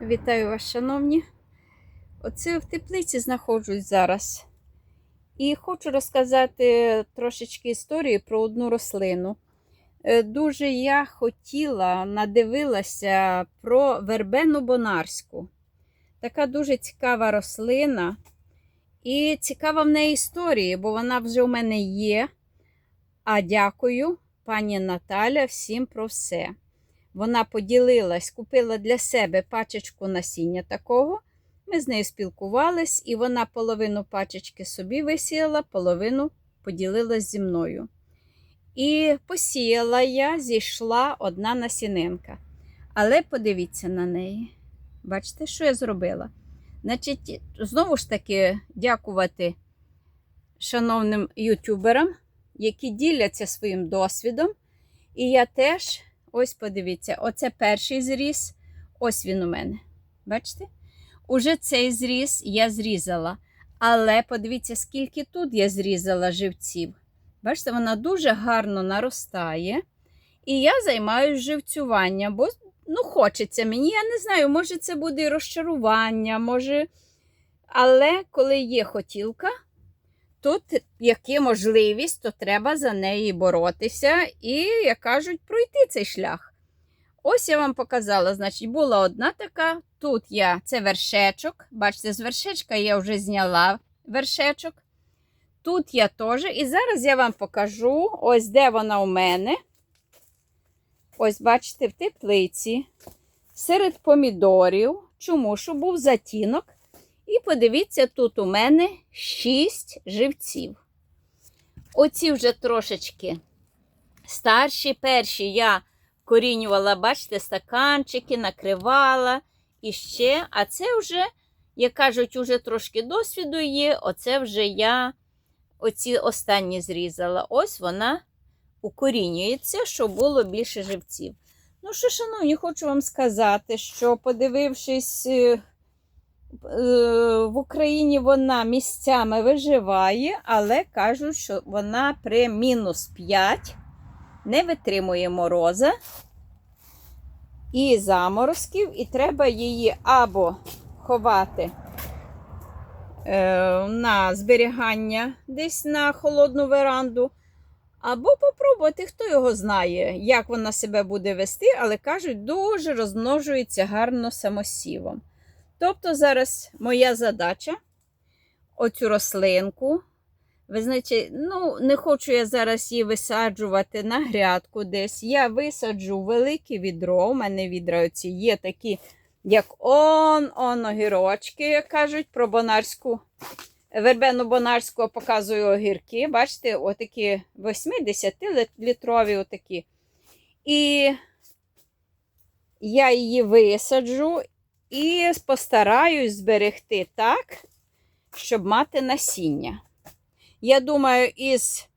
Вітаю вас, шановні. Оце в теплиці знаходжусь зараз. І хочу розказати трошечки історії про одну рослину. Е, Дуже я хотіла, надивилася про вербену бонарську. Така дуже цікава рослина. І цікава в неї історія, бо вона вже у мене є. А дякую, пані Наталя, всім про все. Вона поділилась, купила для себе пачечку насіння такого. Ми з нею спілкувались, і вона половину пачечки собі висіяла, половину поділилась зі мною. І посіяла я, зійшла одна насінинка. Але подивіться на неї. Бачите, що я зробила? Значить, знову ж таки, дякувати шановним ютуберам, які діляться своїм досвідом. І я теж. Ось подивіться, оце перший зріз. Ось він у мене. Бачите? Уже цей зріз я зрізала. Але подивіться, скільки тут я зрізала живців. Бачите, вона дуже гарно наростає. І я займаюся живцюванням, бо ну, хочеться мені. Я не знаю, може це буде розчарування, може. Але коли є хотілка, тут є можливість, то треба за неї боротися і, як кажуть, пройти цей шлях. Ось я вам показала, значить, була одна така. Тут я це вершечок. Бачите, з вершечка я вже зняла вершечок. Тут я теж. І зараз я вам покажу, ось де вона у мене. Ось, бачите, в теплиці, серед помідорів. Чому? Щоб був затінок. І подивіться, тут у мене 6 живців. Оці вже трошечки старші, перші я корінювала, бачите, стаканчики, накривала і ще. А це вже, як кажуть, уже трошки досвіду є. Оце вже я оці останні зрізала. Ось вона укорінюється, щоб було більше живців. Ну що, шановні, хочу вам сказати, що подивившись. В Україні вона місцями виживає, але кажуть, що вона при мінус 5 не витримує мороза і заморозків, і треба її або ховати е, на зберігання десь на холодну веранду, або попробувати, хто його знає, як вона себе буде вести, але кажуть, дуже розмножується гарно самосівом. Тобто зараз моя задача оцю рослинку. Ви знаєте, ну, не хочу я зараз її висаджувати на грядку десь. Я висаджу велике відро. У мене відра оці є такі, як он, он огірочки, як кажуть, про бонарську. Вербену бонарську показую огірки. Бачите, отакі 80-літрові отакі. І я її висаджу і постараюсь зберегти так, щоб мати насіння. Я думаю, із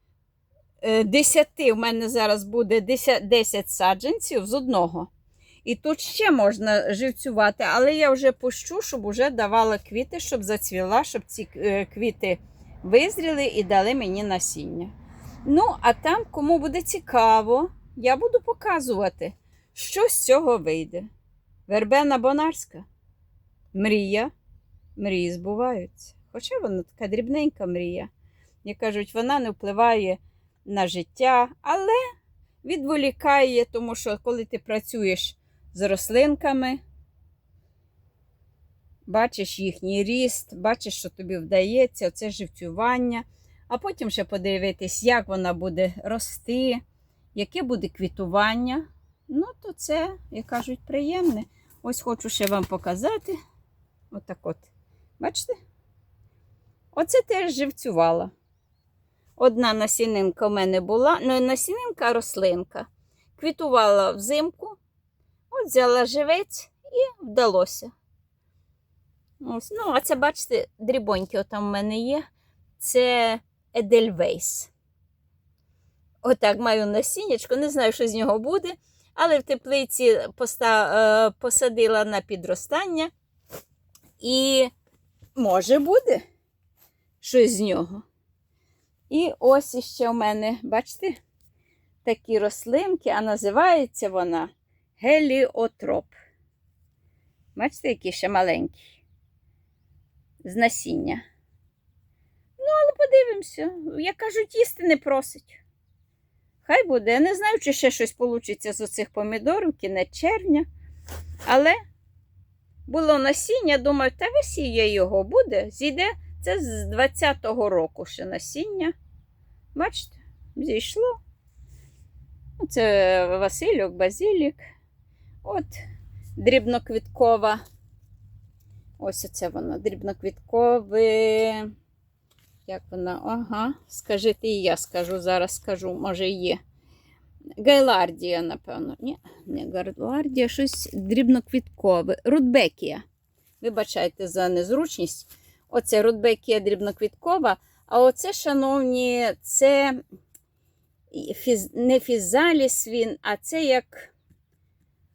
10 в мене зараз буде 10, 10 саджанців з одного. І тут ще можна живцювати, але я вже пущу, щоб вже давала квіти, щоб зацвіла, щоб ці е, квіти визріли і дали мені насіння. Ну, а там, кому буде цікаво, я буду показувати, що з цього вийде. Вербена Бонарська. Мрія. Мрії збуваються. Хоча вона така дрібненька мрія. Як кажуть, вона не впливає на життя, але відволікає, тому що коли ти працюєш з рослинками, бачиш їхній ріст, бачиш, що тобі вдається, це живцювання, а потім ще подивитись, як вона буде рости, яке буде квітування. Ну, то це, як кажуть, приємне. Ось хочу ще вам показати. Отак от. Бачите? Оце теж живцювала. Одна насінинка в мене була, не насінинка, рослинка. Квітувала взимку, от взяла живець і вдалося. Ось. Ну, а це, бачите, дрібоньки отам в мене є. Це Едельвейс. Отак маю насіннячко, не знаю, що з нього буде. Але в теплиці е, посадила на підростання. І може буде щось з нього. І ось іще в мене, бачите, такі рослинки, а називається вона геліотроп. Бачите, який ще маленький. З насіння. Ну, але подивимося. Як кажуть, їсти не просить. Хай буде. Я не знаю, чи ще щось вийде з оцих помідорів, кінець червня. Але було насіння, думаю, та весіє його буде. Зійде це з 20-го року ще насіння. Бачите, зійшло. Це Васильок, базилік. От дрібноквіткова. Ось оце воно, дрібноквіткове. Як вона? Ага, скажіть, і я скажу, зараз скажу, може є. Гайлардія, напевно. Ні, не Гайлардія, щось дрібноквіткове. Рудбекія. Вибачайте за незручність. Оце рудбекія дрібноквіткова. А оце, шановні, це фіз... не фізаліс він, а це як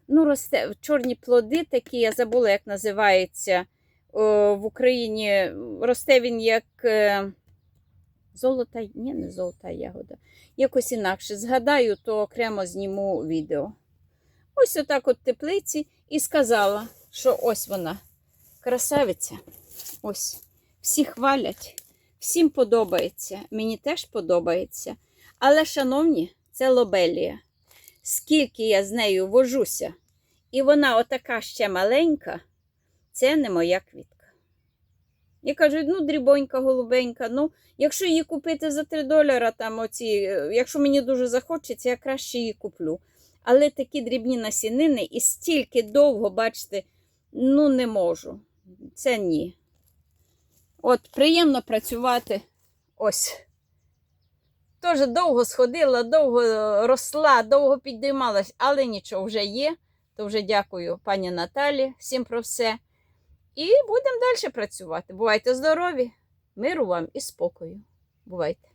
ну, росте чорні плоди такі, я забула, як називається в Україні. Росте він як е, золота, ні, не золота ягода. Якось інакше. Згадаю, то окремо зніму відео. Ось отак от теплиці і сказала, що ось вона, красавиця. Ось. Всі хвалять, всім подобається. Мені теж подобається. Але, шановні, це лобелія. Скільки я з нею вожуся, і вона отака ще маленька, це не моя квітка. Я кажу, ну, дрібонька, голубенька. Ну, якщо її купити за 3 доляра, там оці, е, якщо мені дуже захочеться, я краще її куплю. Але такі дрібні насінини і стільки довго, бачите, ну не можу. Це ні. От, приємно працювати. Ось. Теж довго сходила, довго росла, довго підіймалась, але нічого вже є. То вже дякую пані Наталі всім про все. І будемо далі працювати. Бувайте здорові, миру вам і спокою. Бувайте!